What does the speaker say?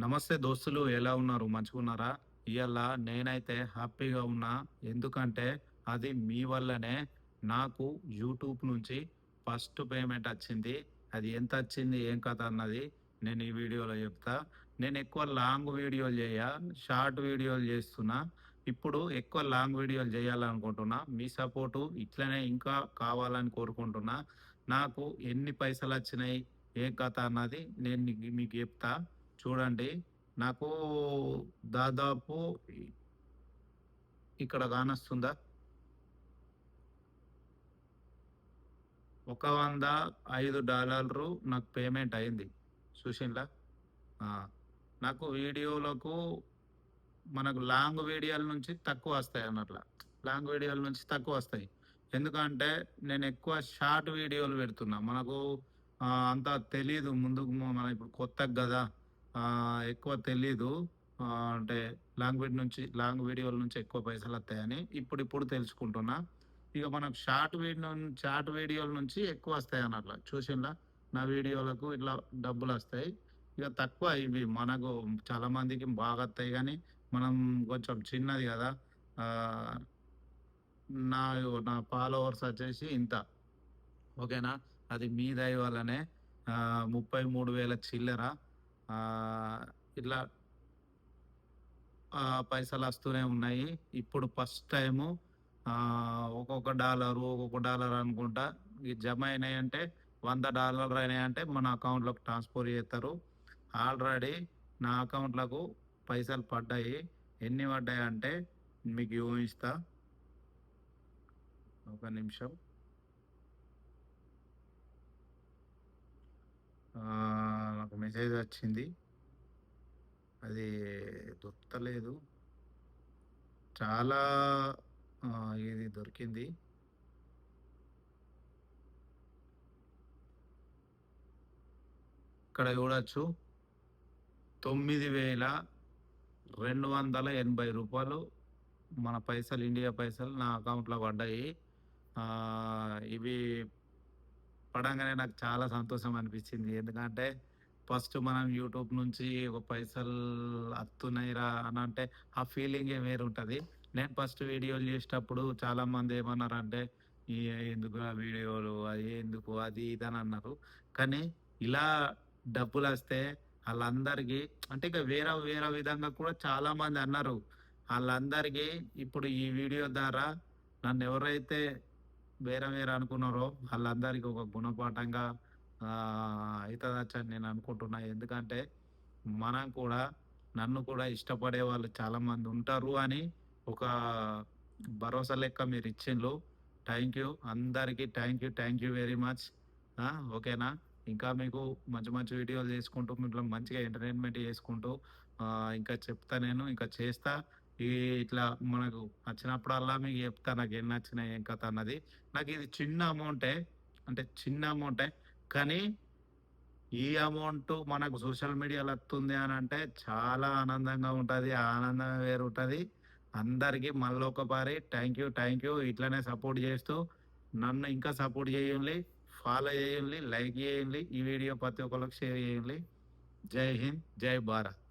నమస్తే దోస్తులు ఎలా ఉన్నారు? మంచిగున్నారా? ఇవాళ నేనైతే హ్యాపీగా ఉన్నా. ఎందుకంటే అది మీ వల్లనే నాకు యూట్యూబ్ నుంచి ఫస్ట్ పేమెంట్ వచ్చింది. అది ఎంత వచ్చింది ఏం కథ అన్నది నేను ఈ వీడియోలో చెప్తా. నేను ఎక్కువ లాంగ్ వీడియోలు చేయ షార్ట్ వీడియోలు చేస్తున్నా. ఇప్పుడు ఎక్కువ లాంగ్ వీడియోలు చేయాలనుకుంటున్నా. మీ సపోర్టు ఇట్లనే ఇంకా కావాలని కోరుకుంటున్నా. నాకు ఎన్ని పైసలు వచ్చినాయి ఏం కథ అన్నది నేను మీకు- మీకు చెప్తా. చూడండి. నాకు దాదాపు ఇక్కడ కానొస్తుందా? ఒక వంద ఐదు డాలర్లు నాకు పేమెంట్ అయింది. చూసిండ్లా? నాకు వీడియోలకు మనకు లాంగ్ వీడియోల నుంచి తక్కువ వస్తాయి అన్నట్ల. లాంగ్ వీడియోల నుంచి తక్కువ వస్తాయి. ఎందుకంటే నేను ఎక్కువ షార్ట్ వీడియోలు పెడుతున్నా. మనకు అంత తెలీదు. ముందుకు మనం ఇప్పుడు కొత్తగా కదా. ఎక్కువ తెలీదు. అంటే లాంగ్ వీడియో నుంచి లాంగ్ వీడియోల నుంచి ఎక్కువ పైసలు వస్తాయని ఇప్పుడు ఇప్పుడు తెలుసుకుంటున్నా. ఇక మనకు షార్ట్ వీడియో షార్ట్ వీడియోల నుంచి ఎక్కువ వస్తాయి అన్నట్ల చూసిందా నా వీడియోలకు ఇట్లా డబ్బులు వస్తాయి. ఇక తక్కువ ఇవి మనకు చాలా మందికి బాగా వస్తాయి కానీ మనం కొంచెం చిన్నది కదా. నా నా ఫాలోవర్స్ వచ్చేసి ఇంత. ఓకేనా? అది మీ దయ వల్లనే ముప్పై మూడు వేల చిల్లర ఇట్లా పైసలు వస్తూనే ఉన్నాయి. ఇప్పుడు ఫస్ట్ టైము ఒక్కొక్క డాలరు ఒక్కొక్క డాలర్ అనుకుంటా జమ అయినాయి అంటే వంద డాలర్ అయినాయి అంటే మన అకౌంట్లోకి ట్రాన్స్ఫర్ చేస్తారు. ఆల్రెడీ నా అకౌంట్లకు పైసలు పడ్డాయి. ఎన్ని పడ్డాయి అంటే మీకు ఊహిస్తా ఒక నిమిషం. నాకు మెసేజ్ వచ్చింది. అది దొరకలేదు చాలా ఇది దొరికింది. ఇక్కడ చూడొచ్చు. తొమ్మిది వేల రెండు వందల ఎనభై రూపాయలు మన పైసలు ఇండియా పైసలు నా అకౌంట్లో పడ్డాయి. ఇవి పడంగానే నాకు చాలా సంతోషం అనిపించింది. ఎందుకంటే ఫస్ట్ మనం యూట్యూబ్ నుంచి ఒక పైసలు వస్తున్నాయిరా అని అంటే ఆ ఫీలింగే వేరు ఉంటుంది నేను ఫస్ట్ వీడియోలు చేసేటప్పుడు చాలా మంది ఏమన్నారంటే ఎందుకు ఆ వీడియోలు? అది ఎందుకు? అది ఇది అని అన్నారు. కానీ ఇలా డబ్బులు వస్తే వాళ్ళందరికీ అంటే ఇక వేరే వేరే విధంగా కూడా చాలా మంది అన్నారు. వాళ్ళందరికీ ఇప్పుడు ఈ వీడియో ద్వారా నన్ను ఎవరైతే వేరే వేరే అనుకున్నారో వాళ్ళందరికీ ఒక గుణపాఠంగా అవుతుందచ్చని నేను అనుకుంటున్నా. ఎందుకంటే మనం కూడా నన్ను కూడా ఇష్టపడే వాళ్ళు చాలామంది ఉంటారు అని ఒక భరోసా లెక్క మీరు ఇచ్చిండ్రు. థ్యాంక్ యూ అందరికీ thank you thank you very much ఓకేనా? ఇంకా మీకు మంచి మంచి వీడియోలు చేసుకుంటూ మిమ్మల్ని మంచిగా ఎంటర్టైన్మెంట్ చేసుకుంటూ ఇంకా చెప్తా నేను ఇంకా చేస్తా. ఇట్లా మనకు నచ్చినప్పుడల్లా మీకు చెప్తా నాకు ఏం నచ్చినాయి ఏం కథ అన్నది. నాకు ఇది చిన్న అమౌంటే అంటే చిన్న అమౌంటే కానీ ఈ అమౌంట్ మనకు సోషల్ మీడియాలో వస్తుంది అని అంటే చాలా ఆనందంగా ఉంటుంది ఆనందం వేరు ఉంటుంది అందరికీ మళ్ళీ ఒకసారి థ్యాంక్ యూ థ్యాంక్ యూ ఇట్లనే సపోర్ట్ చేస్తూ నన్ను ఇంకా సపోర్ట్ చేయండి ఫాలో చేయండి లైక్ చేయండి ఈ వీడియో ప్రతి ఒక్కరికి షేర్ చేయండి. జై హింద్ జై భారత్.